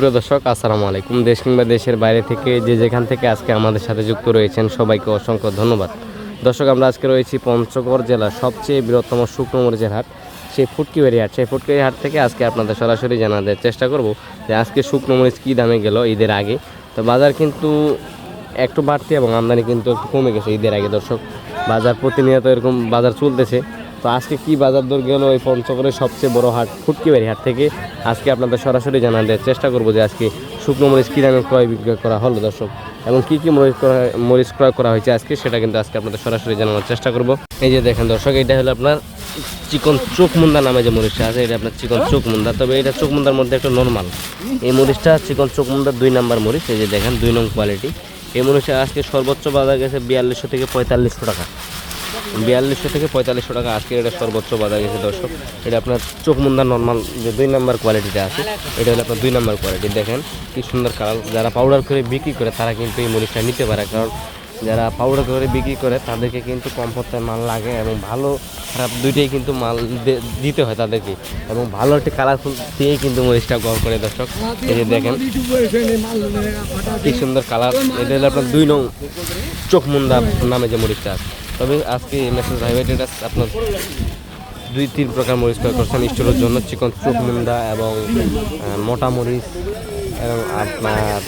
প্রিয় দর্শক, আসসালামু আলাইকুম। দেশ কিংবা দেশের বাইরে থেকে যে যেখান থেকে আজকে আমাদের সাথে যুক্ত রয়েছেন, সবাইকে অসংখ্য ধন্যবাদ। দর্শক, আমরা আজকে রয়েছি পঞ্চগড় জেলার সবচেয়ে বৃহত্তম শুকনো মরিচের হাট, সেই ফুটকিবাড়ি হাট। সেই ফুটকিবাড়ি হাট থেকে আজকে আপনাদের সরাসরি জানাতে চেষ্টা করব যে আজকে শুকনো মরিচ কী দামে গেল ঈদের আগে। তো বাজার কিন্তু একটু বাড়তি এবং আমদানি কিন্তু একটু কমে গেছে ঈদের আগে। দর্শক, বাজার প্রতিনিয়ত এরকম বাজার চলতেছে। তো আজকে কি বাজার দর গেল? এই পঞ্চগড়ের সবচেয়ে বড় হাট, ফুটকিবাড়ি হাট থেকে আজকে আপনাদের সরাসরি জানার দেওয়ার চেষ্টা করব যে আজকে শুকনো মরিচ কী দামে ক্রয় বিক্রয় করা হলো দর্শক, এবং কী কী মরিচ মরিচ ক্রয় করা হয়েছে আজকে সেটা কিন্তু আজকে আপনাদের সরাসরি জানানোর চেষ্টা করব। এই যে দেখেন দর্শক, এটা হলো আপনার চিকন চোখ মুন্দা নামে যে মরিচটা আছে, এটা আপনার চিকন চোখ মুন্দা তবে এটা চোখ মুন্দার মধ্যে একটু নর্মাল এই মরিচটা চিকন চোখ মুন্দার দুই নাম্বার মরিচ, এই যে দেখেন দুই নং কোয়ালিটি এই মরিচটা আজকে সর্বোচ্চ বাজার গেছে বিয়াল্লিশশো থেকে পঁয়তাল্লিশশো টাকা। বিয়াল্লিশশো থেকে পঁয়তাল্লিশশো টাকা আজকে এটা সর্বোচ্চ বাজার গেছে, দর্শক। এটা আপনার চোখ মুন্দার নর্মাল যে দুই নাম্বার কোয়ালিটিটা আছে, এটা হলো আপনার দুই নাম্বার কোয়ালিটি দেখেন কি সুন্দর কালার। যারা পাউডার করে বিক্রি করে, তারা কিন্তু এই মরিচটা নিতে পারে। কারণ যারা পাউডার করে বিক্রি করে, তাদেরকে কিন্তু কম পথের মাল লাগে এবং ভালো, খারাপ দুইটাই কিন্তু মাল দিতে হয় তাদেরকে। এবং ভালো একটি কালারফুল দিয়েই কিন্তু মরিচটা গড় করে, দর্শক। এই যে দেখেন, কি সুন্দর কালার। এটা হলো আপনার দুই নং চোখ মুন্দা নামে যে মরিচটা আছে। তবে আজকে এই মেসেজ হাইওয়েটেড আপনার দুই তিন প্রকার মরিচ ক্রয় করছেন। স্টোরের জন্য চিকন মুন্দা এবং মোটা মরিচ এবং আপনার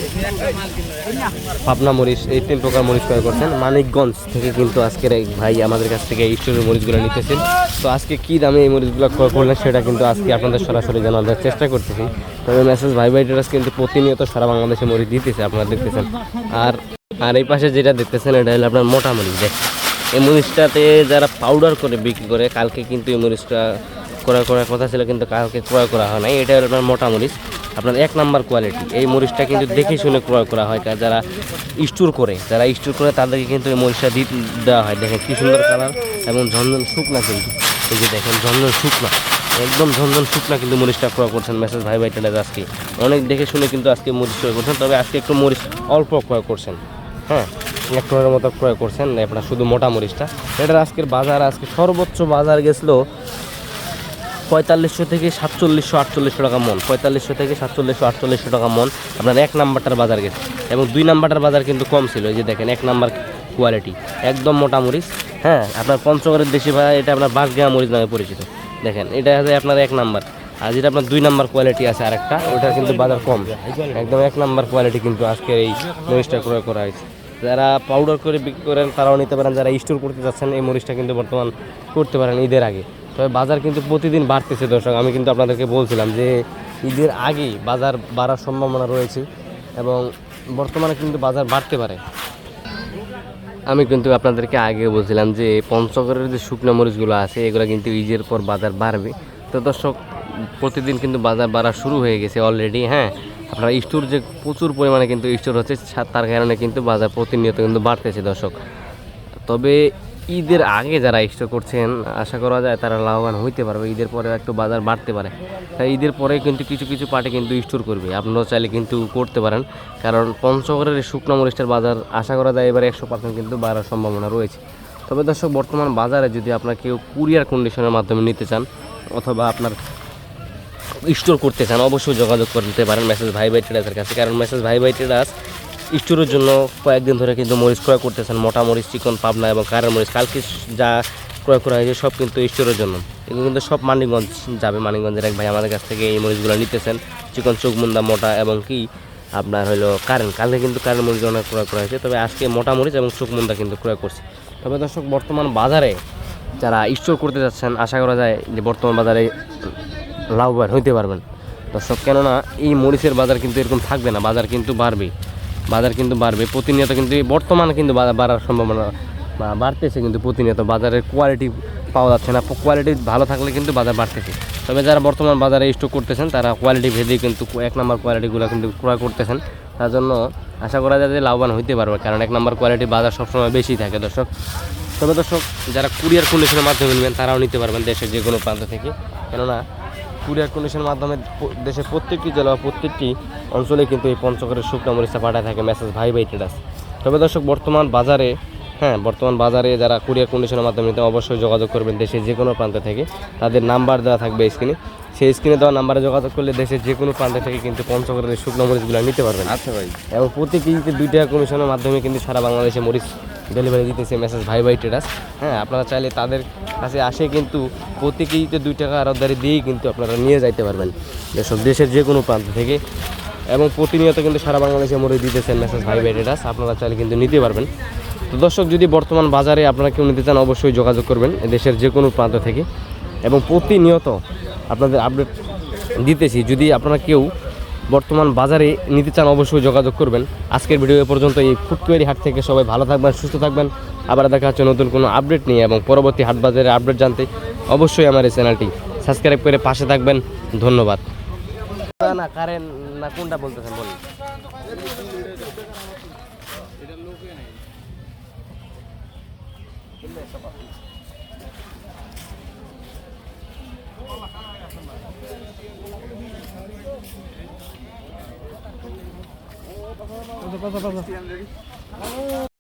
পাবনা মরিচ, এই তিন প্রকার মরিচ ক্রয় করছেন। মানিকগঞ্জ থেকে কিন্তু আজকের এই ভাই আমাদের কাছ থেকে এই স্টোরের মরিচগুলো নিতেছেন। তো আজকে কী দামে এই মরিচগুলো ক্রয় করলেন সেটা কিন্তু আজকে আপনাদের সরাসরি জানানোর চেষ্টা করতেছি। তবে মেসেজ ভাই ভাই কিন্তু প্রতিনিয়ত সারা বাংলাদেশে মরিচ দিতেছে, আপনারা দেখতেছেন। আর আর এই পাশে যেটা দেখতেছেন, এটা হলো আপনার মোটা মরিচ। দেখ এই মরিচটাতে যারা পাউডার করে বিক্রি করে, কালকে কিন্তু এই মরিচটা ক্রয় করার কথা ছিল, কিন্তু কালকে ক্রয় করা হয় নাই। এটা আপনার মোটা মরিচ আপনার এক নাম্বার কোয়ালিটি এই মরিচটা কিন্তু দেখে শুনে ক্রয় করা হয় যারা স্টোর করে, যারা স্টোর করে তাদেরকে কিন্তু এই মরিচটা দেওয়া হয়। দেখেন কি সুন্দর কালার এবং ঝনঝন শুকনা কিন্তু। এই যে দেখেন, ঝনঝন শুকনা। একদম ঝনঝন শুকনা কিন্তু মরিচটা ক্রয় করছেন মেসেজ ভাই ভাই টেলার আজকে। অনেক দেখে শুনে কিন্তু আজকে মরিচ ক্রয় করছেন, তবে আজকে একটু মরিচ অল্প ক্রয় করছেন। হ্যাঁ। এক টনের মতো ক্রয় করছেন আপনার শুধু মোটা মরিচটা। এটার আজকের বাজার, আজকে সর্বোচ্চ বাজার গেছিল পঁয়তাল্লিশশো থেকে সাতচল্লিশশো আটচল্লিশশো টাকা মন, পঁয়তাল্লিশশো থেকে সাতচল্লিশশো আটচল্লিশশো টাকা মন আপনার এক নাম্বারটার বাজার গেছে। এবং দুই নাম্বারটার বাজার কিন্তু কম ছিল, এই যে দেখেন, এক নাম্বার কোয়ালিটি একদম মোটা মরিচ হ্যাঁ? আপনার পঞ্চগড়ের দেশি ভাড়া এটা আপনার বাঁশগা মরিচ নামে পরিচিত। দেখেন, এটা হচ্ছে আপনার এক নাম্বার। আর যেটা আপনার দুই নাম্বার কোয়ালিটি আছে আরেকটা, ওটার কিন্তু বাজার কম। একদম এক নাম্বার কোয়ালিটি কিন্তু আজকের এই মরিচটা ক্রয় করা হয়েছে। যারা পাউডার করে বিক্রি করেন, তারাও নিতে পারেন। যারা স্টোর করতে যাচ্ছেন, এই মরিচটা কিন্তু বর্তমান করতে পারেন ঈদের আগে। তবে বাজার কিন্তু প্রতিদিন বাড়তেছে, দর্শক। আমি কিন্তু আপনাদেরকে বলছিলাম যে, ঈদের আগেই বাজার বাড়ার সম্ভাবনা রয়েছে এবং বর্তমানে কিন্তু বাজার বাড়তে পারে। আমি কিন্তু আপনাদেরকে আগে বলছিলাম যে, পঞ্চগড়ের যে শুকনো মরিচগুলো আছে, এগুলো কিন্তু ঈদের পর বাজার বাড়বে। তো দর্শক, প্রতিদিন কিন্তু বাজার বাড়া শুরু হয়ে গেছে অলরেডি হ্যাঁ? আপনার স্টোর যে প্রচুর পরিমাণে কিন্তু স্টোর হচ্ছে তার কারণে কিন্তু বাজার প্রতিনিয়ত কিন্তু বাড়তেছে দর্শক। তবে ঈদের আগে যারা স্টোর করছেন, আশা করা যায় তারা লাভবান হইতে পারবে। ঈদের পরে একটু বাজার বাড়তে পারে। তাই ঈদের পরে কিন্তু কিছু কিছু পার্টি কিন্তু স্টোর করবে। আপনারা চাইলে কিন্তু করতে পারেন। কারণ পঞ্চগড়ের শুকনো মরিচটার বাজার, আশা করা যায় এবারে একশো পার্সেন্ট কিন্তু বাড়ার সম্ভাবনা রয়েছে। তবে দর্শক, বর্তমান বাজারে যদি আপনার কেউ কুরিয়ার কন্ডিশনের মাধ্যমে নিতে চান, অথবা আপনার স্টোর করতে চান, অবশ্যই যোগাযোগ করতে পারেন মেসেজ ভাই ভাই ট্রেডার্সের কাছে। কারণ মেসেজ ভাই ভাই ট্রেডার্স স্টোরের জন্য কয়েকদিন ধরে কিন্তু মরিচ ক্রয় করতেছেন, মোটা মরিচ, চিকন, পাবনা এবং কারের মরিচ। কালকে যা ক্রয় করা হয়েছে সব কিন্তু স্টোরের জন্য। এগুলো কিন্তু সব মানিকগঞ্জ যাবে, মানিকগঞ্জের এক ভাই আমাদের কাছ থেকে এই মরিচগুলো নিতেছেন। চিকন চোখমুন্দা মোটা এবং কি আপনার হলো কারেন্ট। কালকে কিন্তু কারেন্ট মরিচ অনেক ক্রয় করা হয়েছে, তবে আজকে মোটা মরিচ এবং চোখমুন্দা কিন্তু ক্রয় করছে। তবে দর্শক, বর্তমান বাজারে যারা স্টোর করতে যাচ্ছেন, আশা করা যায় যে বর্তমান বাজারে লাভবান হইতে পারবেন। দর্শক, কেননা এই মরিচের বাজার কিন্তু এরকম থাকবে না, বাজার কিন্তু বাড়বে। বাজার কিন্তু বাড়বে, প্রতিনিয়ত কিন্তু বর্তমানে কিন্তু বাড়ার সম্ভাবনা বাড়তেছে কিন্তু প্রতিনিয়ত। বাজারের কোয়ালিটি পাওয়া যাচ্ছে না কোয়ালিটি ভালো থাকলে কিন্তু বাজার বাড়তেছে। তবে যারা বর্তমান বাজারে স্টক করতেছেন, তারা কোয়ালিটি ভেদে কিন্তু এক নম্বর কোয়ালিটিগুলো কিন্তু ক্রয় করতেছেন। তার জন্য আশা করা যায় যে লাভবান হইতে পারবে, কারণ এক নম্বর কোয়ালিটি বাজার সবসময় বেশি থাকে দর্শক। তবে দর্শক, যারা কুরিয়ার কন্ডিশনের মাধ্যমে নেবেন, তারাও নিতে পারবেন দেশের যে কোনো প্রান্ত থেকে। কেননা কুরিয়ার কন্ডিশনের মাধ্যমে দেশের প্রত্যেকটি জেলা বা প্রত্যেকটি অঞ্চলে কিন্তু এই পঞ্চগড়ের শুকনো মরিচটা পাঠায় থাকে। মেসেজ ভাই ভাই ট্রেডার্স তবে দর্শক, বর্তমান বাজারে হ্যাঁ বর্তমান বাজারে যারা কুরিয়ার কন্ডিশনের মাধ্যমে নিতে অবশ্যই যোগাযোগ করবেন দেশের যে কোনো প্রান্ত থেকে। তাদের নাম্বার দেওয়া থাকবে স্ক্রিনে সেই স্ক্রিনে দেওয়া নাম্বারে যোগাযোগ করলে দেশের যে কোনো প্রান্ত থেকে কিন্তু পঞ্চগড়ের শুকনো মরিচগুলো নিতে পারবেন। আচ্ছা ভাই। এবং প্রতি কেজিতে দুই টাকা কমিশনের মাধ্যমে কিন্তু সারা বাংলাদেশে মরিচ ডেলিভারি দিতেছে মেসেজ ভাই ভাই টেরাস হ্যাঁ আপনারা চাইলে তাদের কাছে আসে কিন্তু প্রতি কেজিতে দুই টাকা আরদারি দিয়েই কিন্তু আপনারা নিয়ে যাইতে পারবেন। যেসব দেশের যে কোনো প্রান্ত থেকে। এবং প্রতিনিয়ত কিন্তু সারা বাংলাদেশে মরিচ দিতেছেন মেসেজ ভাই ভাই টেরাস আপনারা চাইলে কিন্তু নিতে পারবেন। তো দর্শক, যদি বর্তমান বাজারে আপনারা কেউ নিতে চান, অবশ্যই যোগাযোগ করবেন দেশের যে কোনো প্রান্ত থেকে। এবং প্রতিনিয়ত আপনাদের আপডেট দিতেছি। যদি আপনারা কেউ বর্তমান বাজারে নিতে চান, অবশ্যই যোগাযোগ করবেন। আজকের ভিডিও এ পর্যন্ত এই ফুটকুয়ারি হাট থেকে সবাই ভালো থাকবেন, সুস্থ থাকবেন। আবার দেখা হচ্ছে নতুন কোনো আপডেট নিয়ে এবং পরবর্তী হাট বাজারের আপডেট জানতে অবশ্যই আমার এই চ্যানেলটি সাবস্ক্রাইব করে পাশে থাকবেন। ধন্যবাদ। না কারেন্ট না, কোনটা বলতেছেন, বলুন। pasa, pasa, pasa.